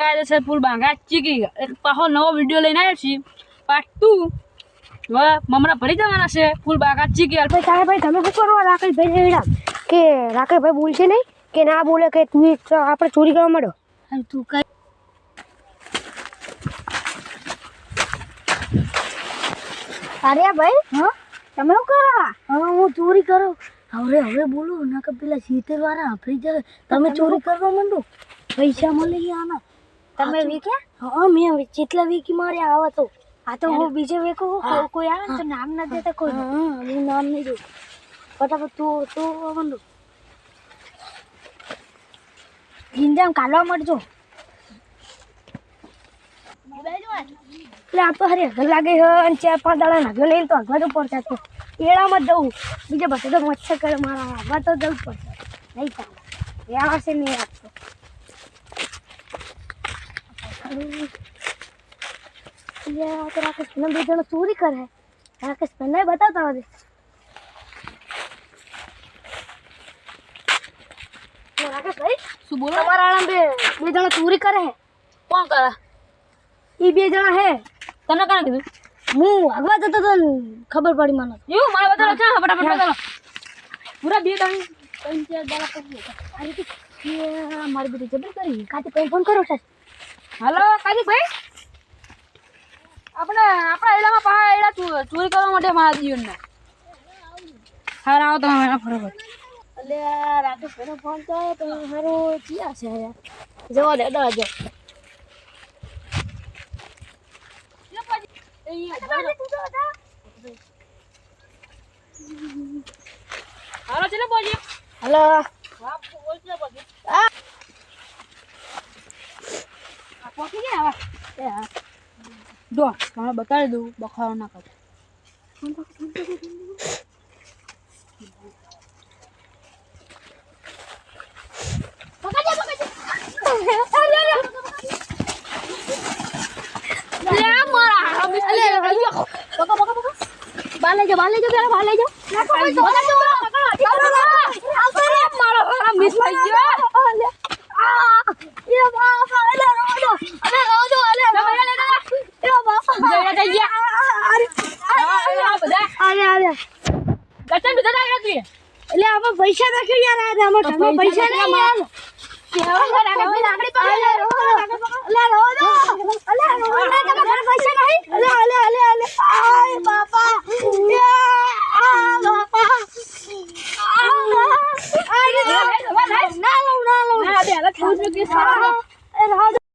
કાયદેસર ફૂલ બાંગા ચીકી એક પાછો નવો વીડિયો લઈને આવ્યો છીએ પાર્ટ ટુ હવે મમરા ભરી જવાના છે ફૂલ બાંગા ચીકી ગયા ભાઈ તારે ભાઈ તમે શું કરો? રાકેશભાઈ એડા કે રાકેશભાઈ બોલશે નહીં? કે ના બોલે કે તું આપણે ચોરી કરવા માંડો? તું કઈ અરે ભાઈ હા? તમે શું કરવા હવે હું ચોરી કરું. હવે હવે બોલો ના કે પેલા સીતેર વાળા હાફરી જાય તમે ચોરી કરવા માંડો? પૈસા મળી ગયા આના. તમે વીક્યા? હા મેં જેટલા વીકી માર્યા આવા તો. આ તો હું બીજે વેકો કોઈ આવે તો નામ ના દેતા કોઈ હા હું નામ નહીં દઉં ફટાફટ તું તું બંધો ગિંજામ કાઢવા મળજો એટલે આ તો હરે અગર લાગે છે અને ચાર પાંચ દાડા નાગ્યો લઈને તો આગળ તો પડતા છે એળામાં જ જવું બીજા બધા તો મચ્છર કરે મારા આગળ તો જવું પડશે. નહીં ચાલે. એ આવશે નહીં આપતો એટલે આ તો રાકેશ પેલા બે જણા ચોરી કરે રાકેશ પેલા બતાવતા હોય રાકેશ ભાઈ શું બોલો તમારા આળા બે બે જણા ચોરી કરે છે કોણ કરે એ બે જણા હે તને કોણે કીધું હું આગવા જતો તો ને ખબર પડી મને એવું મારે બતાવો છે ફટાફટ બતાવો પૂરા બે ત્રણ ત્રણ ચાર દાડા પછી આ રીતે એ મારી બધી જબર કરી કાતે કઈ ફોન કરો સર હાલો કાજી ભાઈ. આપણે આપણા એડામાં પા એડા ચોરી કરવા માટે મારા જીવનના હા આવો તમે મારા ફટાફટ એટલે રાતે પેલો ફોન તો તો મારું ક્યાં છે યાર જવા દે દવા જો. હાલો ચલો બોજી હલો હા બોલ ચલો બોજી આ ગયા એ તમે બતાવી દઉં બખારો ના કરો. બાર લઈ જાઓ બાર લઈ જાઓ બાર લઈ જાઓ. મિસ થઈ કચન બીજા ના રાખી એટલે આમાં પૈસા નાખી યાર આ આમાં તમે પૈસા ના યાર. ના લઉં ના લઉં.